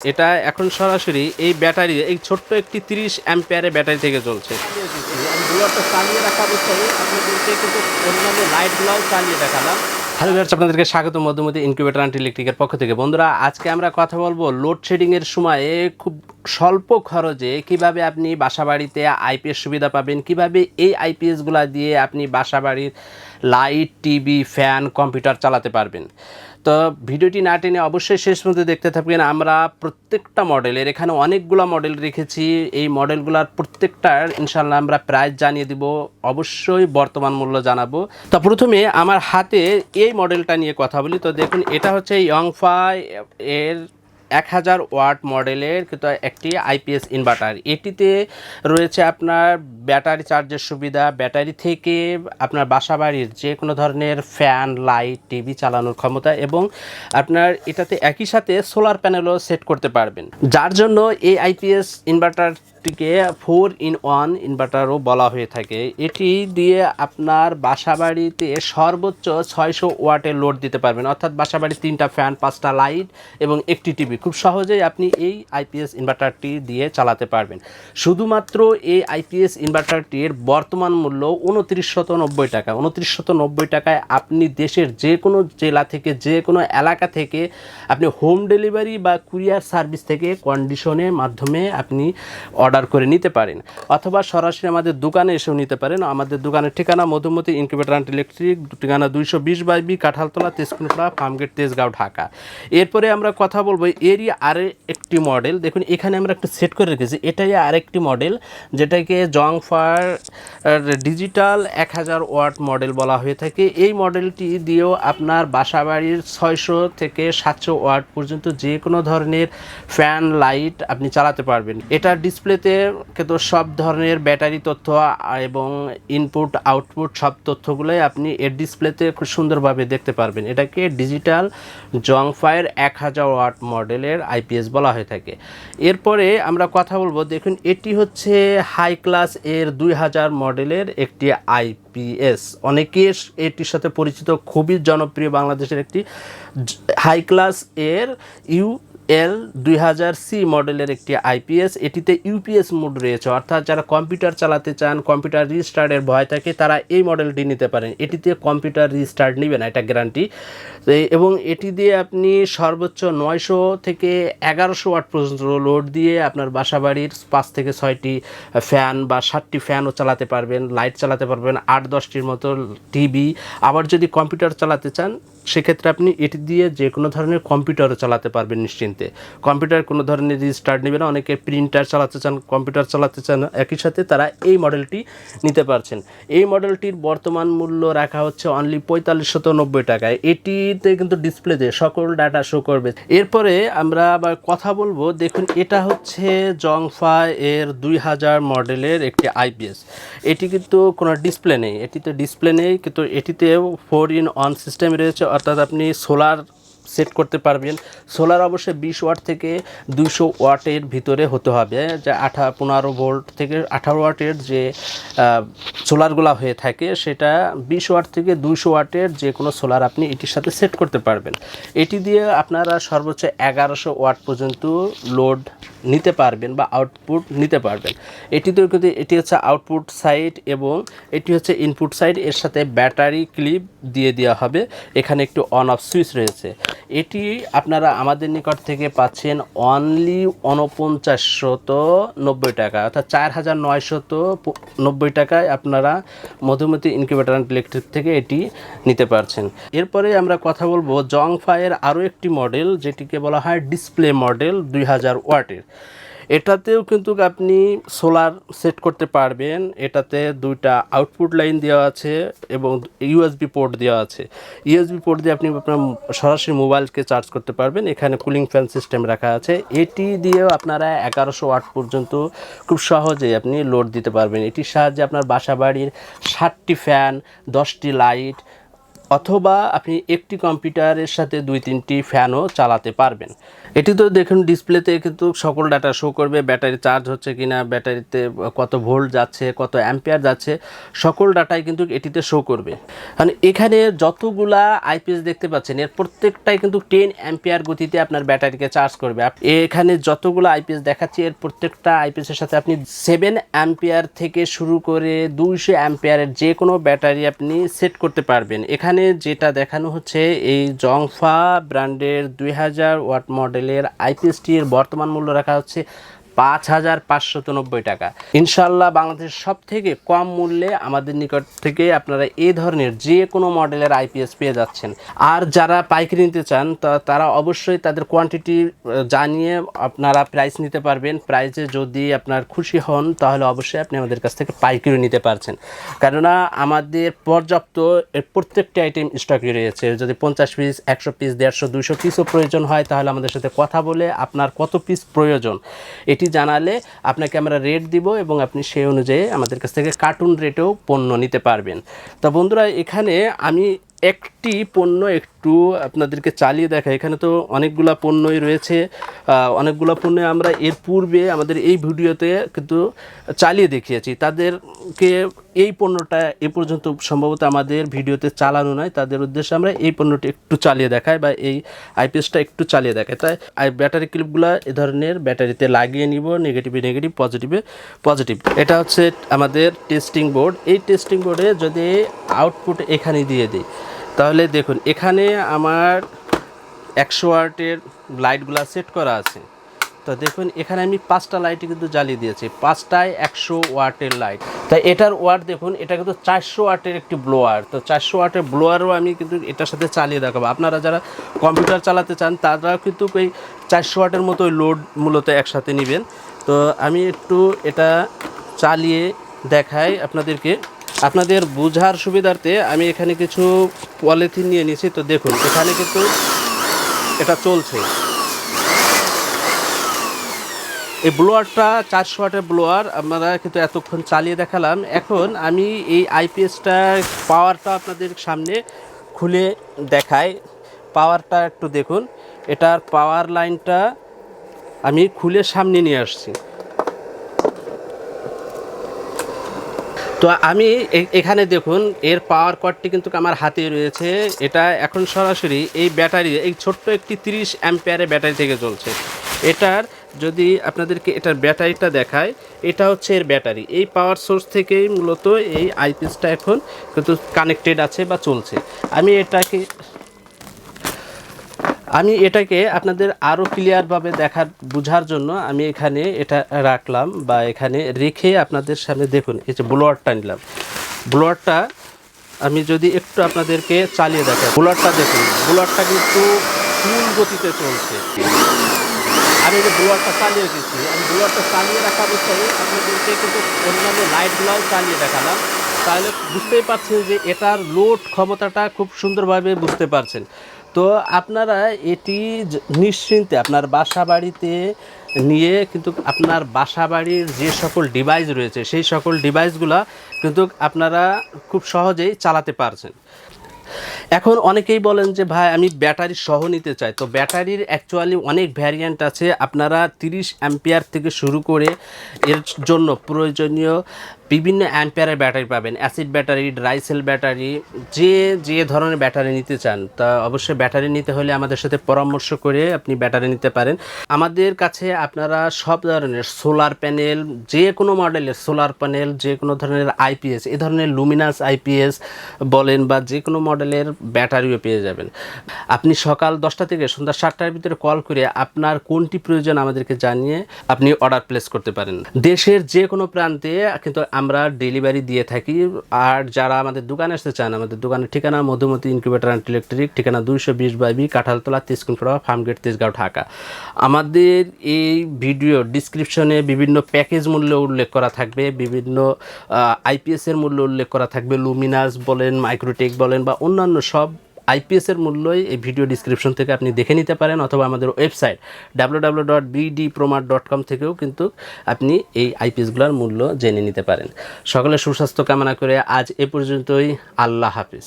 এটা এখন সরাসরি এই ব্যাটারি এই ছোট্ট একটি তিরিশ অ্যাম্পিয়ারের ব্যাটারি থেকে চলছে। চালিয়ে রাখা অবস্থায় আপনাদেরকে কিন্তু অন্যান্য লাইটগুলোও চালিয়ে দেখালাম। হ্যালো ভিউয়ার্স আপনাদেরকে স্বাগত। মধ্যমতি ইনকিউবেটর অ্যান্ড ইলেকট্রিকের পক্ষ থেকে। বন্ধুরা আজকে আমরা কথা বলব লোডশেডিং এর সময়ে খুব স্বল্প খরচে কীভাবে আপনি বাসাবাড়িতে আইপিএস সুবিধা পাবেন কীভাবে এই আইপিএসগুলো দিয়ে আপনি বাসাবাড়ির লাইট টিভি ফ্যান কম্পিউটার চালাতে পারবেন। তো ভিডিওটি না টেনে অবশ্যই শেষ মধ্যে দেখতে থাকবেন। আমরা প্রত্যেকটা মডেলের, এখানে অনেকগুলো মডেল রেখেছি। এই মডেলগুলোর প্রত্যেকটার ইনশাল্লাহ আমরা প্রাইস জানিয়ে দিব, অবশ্যই বর্তমান মূল্য জানাব। তো প্রথমে আমার হাতে এই মডেলটা নিয়ে কথা বলি। তো দেখুন, এটা হচ্ছে ইয়ংফাই এর এক হাজার ওয়াট মডেলের কিন্তু একটি আইপিএস ইনভার্টার এটিতে রয়েছে আপনার ব্যাটারি চার্জের সুবিধা, ব্যাটারি থেকে আপনার বাসাবাড়ির যে কোনো ধরনের ফ্যান লাইট টিভি চালানোর ক্ষমতা এবং আপনার এটাতে একই সাথে সোলার প্যানেলও সেট করতে পারবেন। যার জন্য এই আইপিএস ইনভার্টারটিকে ফোর ইন ওয়ান ইনভার্টারও বলা হয়ে থাকে। এটি দিয়ে আপনার বাসাবাড়িতে সর্বোচ্চ ছয়শো ওয়াটের লোড দিতে পারবেন। অর্থাৎ বাসাবাড়ির তিনটা ফ্যান পাঁচটা লাইট এবং একটি টিভি খুব সহজেই আপনি এই আইপিএস ইনভার্টারটি দিয়ে চালাতে পারবেন। শুধুমাত্র এই আইপিএস ইনভার্টারটির বর্তমান মূল্য উনত্রিশশত নব্বই টাকা। উনত্রিশশত নব্বই টাকায় আপনি দেশের যে কোনো জেলা থেকে, যে কোনো এলাকা থেকে আপনি হোম ডেলিভারি বা কুরিয়ার সার্ভিস থেকে কন্ডিশনের মাধ্যমে আপনি অর্ডার করে নিতে পারেন। অথবা সরাসরি আমাদের দোকানে এসেও নিতে পারেন। আমাদের দোকানের ঠিকানা মধুমতি ইনকিউবেটর অ্যান্ড ইলেকট্রিক, ঠিকানা দুইশো বিশ বাই বি, কাঁঠালতলা তেজকুনপড়া ফার্মগেট, তেজগাঁও, ঢাকা। এরপরে আমরা কথা বলব এরই আরে একটি মডেল। দেখুন, এখানে আমরা একটু সেট করে রেখেছি। এটাই আরেকটি মডেল, যেটাকে জংফার ডিজিটাল এক হাজার ওয়াট মডেল বলা হয়ে থাকে। এই মডেলটি দিয়েও আপনার বাসাবাড়ির ছয়শো থেকে সাতশো ওয়াট পর্যন্ত যে কোনো ধরনের ফ্যান, লাইট আপনি চালাতে পারবেন। এটা ডিসপ্লেতে কিন্তু সব ধরনের ব্যাটারি তথ্য এবং ইনপুট আউটপুট সব তথ্যগুলোই আপনি এর ডিসপ্লেতে খুব সুন্দরভাবে দেখতে পারবেন। এটাকে ডিজিটাল জংফায়ের এক হাজার ওয়াট মডেলের আইপিএস বলা হয়ে থাকে। এরপরে আমরা কথা বলব, দেখুন, এটি হচ্ছে হাই ক্লাস এর দুই হাজার মডেলের একটি আইপিএস অনেকে এটির সাথে পরিচিত, খুবই জনপ্রিয় বাংলাদেশের একটি হাই ক্লাস এর ইউ এল দুই হাজার সি মডেলের একটি আইপিএস এটিতে ইউপিএস মোড রয়েছে। অর্থাৎ যারা কম্পিউটার চালাতে চান, কম্পিউটার রিস্টার্টের ভয় থাকে, তারা এই মডেলটি নিতে পারেন। এটিতে কম্পিউটার রিস্টার্ট নেবেন এটা গ্যারান্টি। এবং এটি দিয়ে আপনি সর্বোচ্চ নয়শো থেকে এগারোশো ওয়াট পর্যন্ত লোড দিয়ে আপনার বাসাবাড়ির পাঁচ থেকে ছয়টি ফ্যান বা সাতটি ফ্যানও চালাতে পারবেন, লাইট চালাতে পারবেন, আট দশটির মতো টিভি। আবার যদি কম্পিউটার চালাতে চান, সেক্ষেত্রে আপনি এটি দিয়ে যে কোনো ধরনের কম্পিউটারও চালাতে পারবেন নিশ্চিন্তে। কম্পিউটার কোনো ধরনের রিস্টার্ট নেবে না, অনেকে প্রিন্টার চালাতে চান, কম্পিউটার চালাতে চান, একই সাথে তারা এই মডেলটি নিতে পারছেন। এই মডেলটির বর্তমান মূল্য রাখা হচ্ছে অনলি পঁয়তাল্লিশশত নব্বই টাকায়। এটিতে কিন্তু ডিসপ্লেতে সকল ডাটা শো করবে। এরপরে আমরা আবার কথা বলব, দেখুন এটা হচ্ছে জংফা এর দুই হাজার মডেলের একটি আইপিএস এটি কিন্তু কোনো ডিসপ্লে নেই, এটিতে ডিসপ্লে নেই, কিন্তু এটিতেও ফোর ইন অন সিস্টেম রয়েছে, অর্থাৎ আপনি সোলার সেট করতে পারবেন। সোলার অবশ্যই বিশ ওয়াট থেকে দুশো ওয়াটের ভিতরে হতে হবে। যে আঠা, পনেরো ভোল্ট থেকে আঠারো ওয়াটের যে সোলারগুলো হয়ে থাকে, সেটা বিশ ওয়াট থেকে দুশো ওয়াটের যে কোনো সোলার আপনি এটির সাথে সেট করতে পারবেন। এটি দিয়ে আপনারা সর্বোচ্চ এগারোশো ওয়াট পর্যন্ত লোড নিতে পারবেন বা আউটপুট নিতে পারবেন। এটিতেও কিন্তু, এটি হচ্ছে আউটপুট সাইড এবং এটি হচ্ছে ইনপুট সাইড এর সাথে ব্যাটারি ক্লিপ দিয়ে দেওয়া হবে। এখানে একটু অন অফ সুইচ রয়েছে। এটি আপনারা আমাদের নিকট থেকে পাচ্ছেন অনলি উনপঞ্চাশশত নব্বই টাকা, অর্থাৎ চার হাজার নয়শত নব্বই টাকায় আপনারা মধুমতি ইনকিউবেটার অ্যান্ড ইলেকট্রিক থেকে এটি নিতে পারছেন। এরপরে আমরা কথা বলব জংফায়ের আরও একটি মডেল যেটিকে বলা হয় ডিসপ্লে মডেল দুই হাজার ওয়াটের। এটাতেও কিন্তু আপনি সোলার সেট করতে পারবেন। এটাতে দুইটা আউটপুট লাইন দেওয়া আছে এবং ইউএসবি পোর্ট দেওয়া আছে। ইউএসবি পোর্ট দিয়ে আপনি আপনার সরাসরি মোবাইলকে চার্জ করতে পারবেন। এখানে কুলিং ফ্যান সিস্টেম রাখা আছে। এটি দিয়েও আপনারা এগারোশো ওয়াট পর্যন্ত খুব সহজেই আপনি লোড দিতে পারবেন। এটির সাহায্যে আপনার বাসা বাড়ির ষাটটি ফ্যান, দশটি লাইট অথবা আপনি একটি কম্পিউটারের সাথে দুই তিনটি ফ্যানও চালাতে পারবেন। এটি তো দেখুন ডিসপ্লেতে কিন্তু সকল ডাটা শো করবে, ব্যাটারি চার্জ হচ্ছে কি না ব্যাটারিতে কত ভোল্ট যাচ্ছে, কত অ্যাম্পিয়ার যাচ্ছে, সকল ডাটাই কিন্তু এটিতে শো করবে। মানে এখানে যতগুলা আইপিএস দেখতে পাচ্ছেন, এর প্রত্যেকটাই কিন্তু টেন অ্যাম্পিয়ার গতিতে আপনার ব্যাটারিকে চার্জ করবে। এখানে যতগুলো আইপিএস দেখাচ্ছি, এর প্রত্যেকটা আইপিএসের সাথে আপনি সেভেন অ্যাম্পিয়ার থেকে শুরু করে দুইশো অ্যাম্পিয়ারের যে কোনো ব্যাটারি আপনি সেট করতে পারবেন। এখানে যেটা দেখানো হচ্ছে, এই জংফা ব্র্যান্ডের দুই হাজার ওয়াট মডেলের আইপিএসটির বর্তমান মূল্য রাখা হচ্ছে পাঁচ হাজার পাঁচশত নব্বই টাকা। ইনশাল্লাহ বাংলাদেশের সব থেকে কম মূল্যে আমাদের নিকট থেকে আপনারা এই ধরনের যে কোনো মডেলের আইপিএস পেয়ে যাচ্ছেন। আর যারা পাইকারি নিতে চান তারা অবশ্যই তাদের কোয়ান্টিটি জানিয়ে আপনারা প্রাইস নিতে পারবেন। প্রাইসে যদি আপনার খুশি হন, তাহলে অবশ্যই আপনি আমাদের কাছ থেকে পাইকারি নিতে পারছেন। কেননা আমাদের পর্যাপ্ত প্রত্যেকটি আইটেম স্টকে রয়েছে। যদি পঞ্চাশ পিস একশো পিস দেড়শো দুশো পিসও প্রয়োজন হয়, তাহলে আমাদের সাথে কথা বলে আপনার কত পিস প্রয়োজন। এটি জানালে আপনাকে আমরা রেট দিব এবং আপনি সেই অনুযায়ী আমাদের কাছ থেকে কার্টুন রেটেও পণ্য নিতে পারবেন। তো বন্ধুরা, এখানে আমি একটি পণ্য একটু আপনাদেরকে চালিয়ে দেখা এখানে তো অনেকগুলা পণ্যই রয়েছে। অনেকগুলা পণ্য আমরা এর পূর্বে আমাদের এই ভিডিওতে কিন্তু চালিয়ে দেখিয়েছি। তাদেরকে এই পণ্যটা এ পর্যন্ত সম্ভবত আমাদের ভিডিওতে চালানো নয় তাদের উদ্দেশ্যে আমরা এই পণ্যটি একটু চালিয়ে দেখাই বা এই আইপিএসটা একটু চালিয়ে দেখাই। তাই ব্যাটারি ক্লিপগুলো এ ধরনের ব্যাটারিতে লাগিয়ে নিব নেগেটিভে নেগেটিভ পজিটিভে পজিটিভ এটা হচ্ছে আমাদের টেস্টিং বোর্ড এই টেস্টিং বোর্ডে যদি আউটপুট এখানে দিয়ে দিই তাহলে দেখুন, এখানে আমার একশো ওয়াটের লাইটগুলো সেট করা আছে। তো দেখুন, এখানে আমি পাঁচটা লাইট কিন্তু জ্বালিয়ে দিয়েছি, পাঁচটায় একশো ওয়াটের লাইট। তাই এটার ওয়াট দেখুন, এটা কিন্তু চারশো ওয়াটের একটি ব্লোয়ার। তো চারশো ওয়াটের ব্লোয়ারও আমি কিন্তু এটার সাথে চালিয়ে দেখাবো। আপনারা যারা কম্পিউটার চালাতে চান, তারাও কিন্তু ওই চারশো ওয়াটের মতো লোড মূলত একসাথে নেবেন। তো আমি একটু এটা চালিয়ে দেখাই আপনাদেরকে। আপনাদের বোঝার সুবিধার্থে আমি এখানে কিছু পলিথিন নিয়ে নিয়েছি, তো দেখুন, এখানে কিন্তু এটা চলছে। এই ব্লোয়ারটা চারশো ওয়াটের ব্লোয়ার আমরা কিন্তু এতক্ষণ চালিয়ে দেখালাম। এখন আমি এই আইপিএসটার পাওয়ারটা আপনাদের সামনে খুলে দেখাই। পাওয়ারটা একটু দেখুন, এটার পাওয়ার লাইনটা আমি খুলে সামনে নিয়ে আসছি। তো আমি এখানে দেখুন, এর পাওয়ার কর্ডটি কিন্তু আমার হাতে রয়েছে। এটা এখন সরাসরি এই ব্যাটারি, এই ছোট্ট একটি তিরিশ অ্যাম্পিয়ারে ব্যাটারি থেকে চলছে। এটার যদি আপনাদেরকে এটার ব্যাটারিটা দেখায় এটা হচ্ছে এর ব্যাটারি। এই পাওয়ার সোর্স থেকেই মূলত এই আইপিএসটা এখন কিন্তু কানেক্টেড আছে বা চলছে। আমি এটাকে আমি এটাকে আপনাদের আরও ক্লিয়ারভাবে দেখার, বোঝার জন্য আমি এখানে এটা রাখলাম বা এখানে রেখে আপনাদের সামনে দেখুন, এই যে ব্লোয়ারটা নিলাম। ব্লোয়ারটা আমি যদি একটু আপনাদেরকে চালিয়ে দেখাই। ব্লোয়ারটা দেখুন ব্লোয়ারটা কিন্তু ফুল গতিতে চলছে। আমি যে ব্লোয়ারটা চালিয়ে রেখেছি, আমি ব্লোয়ারটা চালিয়ে রাখা অবস্থায় আপনাদেরকে কিন্তু অন্যান্য লাইটগুলোও চালিয়ে দেখালাম। তাহলে বুঝতেই পারছেন যে এটার লোড ক্ষমতাটা খুব সুন্দরভাবে বুঝতে পারছেন। তো আপনারা এটি নিশ্চিন্তে আপনার বাসা বাড়িতে নিয়ে কিন্তু আপনার বাসা বাড়ির যে সকল ডিভাইস রয়েছে, সেই সকল ডিভাইসগুলো কিন্তু আপনারা খুব সহজেই চালাতে পারছেন। এখন অনেকেই বলেন যে, ভাই, আমি ব্যাটারি সহ নিতে চাই। তো ব্যাটারির অ্যাকচুয়ালি অনেক ভ্যারিয়েন্ট আছে। আপনারা তিরিশ অ্যাম্পিয়ার থেকে শুরু করে এর জন্য প্রয়োজনীয় বিভিন্ন অ্যাম্পিয়ারের ব্যাটারি পাবেন অ্যাসিড ব্যাটারি ড্রাইসেল ব্যাটারি যে যে ধরনের ব্যাটারি নিতে চান, তা অবশ্যই ব্যাটারি নিতে হলে আমাদের সাথে পরামর্শ করে আপনি ব্যাটারি নিতে পারেন। আমাদের কাছে আপনারা সব ধরনের সোলার প্যানেল যে কোনো মডেলের সোলার প্যানেল যে কোনো ধরনের আইপিএস এ ধরনের লুমিনাস আইপিএস বলেন বা যে কোনো মডেলের ব্যাটারিও পেয়ে যাবেন। আপনি সকাল দশটা থেকে সন্ধ্যা সাতটার ভিতরে কল করে আপনার কোনটি প্রয়োজন আমাদেরকে জানিয়ে আপনি অর্ডার প্লেস করতে পারেন। দেশের যে কোনো প্রান্তে কিন্তু আমরা ডেলিভারি দিয়ে থাকি। আর যারা আমাদের দোকানে আসতে চান, আমাদের দোকানের ঠিকানা মধুমতি ইনকিউবেটার অ্যান্ড ইলেকট্রিক ঠিকানা দুইশো বিশ বাই বি কাঁঠালতলা, তেজকুনপাড়া ফার্মগেট তেজগাঁও, ঢাকা। আমাদের এই ভিডিও ডিসক্রিপশনে বিভিন্ন প্যাকেজ মূল্য উল্লেখ করা থাকবে, বিভিন্ন আইপিএসের মূল্য উল্লেখ করা থাকবে। লুমিনাস বলেন মাইক্রোটেক বলেন বা অন্যান্য সব আইপিএসের মূল্যই এই ভিডিও ডিসক্রিপশন থেকে আপনি দেখে নিতে পারেন অথবা আমাদের website W W dot dot com থেকেও কিন্তু আপনি এই আইপিএসগুলোর মূল্য জেনে নিতে পারেন। সকলে সুস্বাস্থ্য কামনা করে আজ এ পর্যন্তই। আল্লাহ হাফিজ।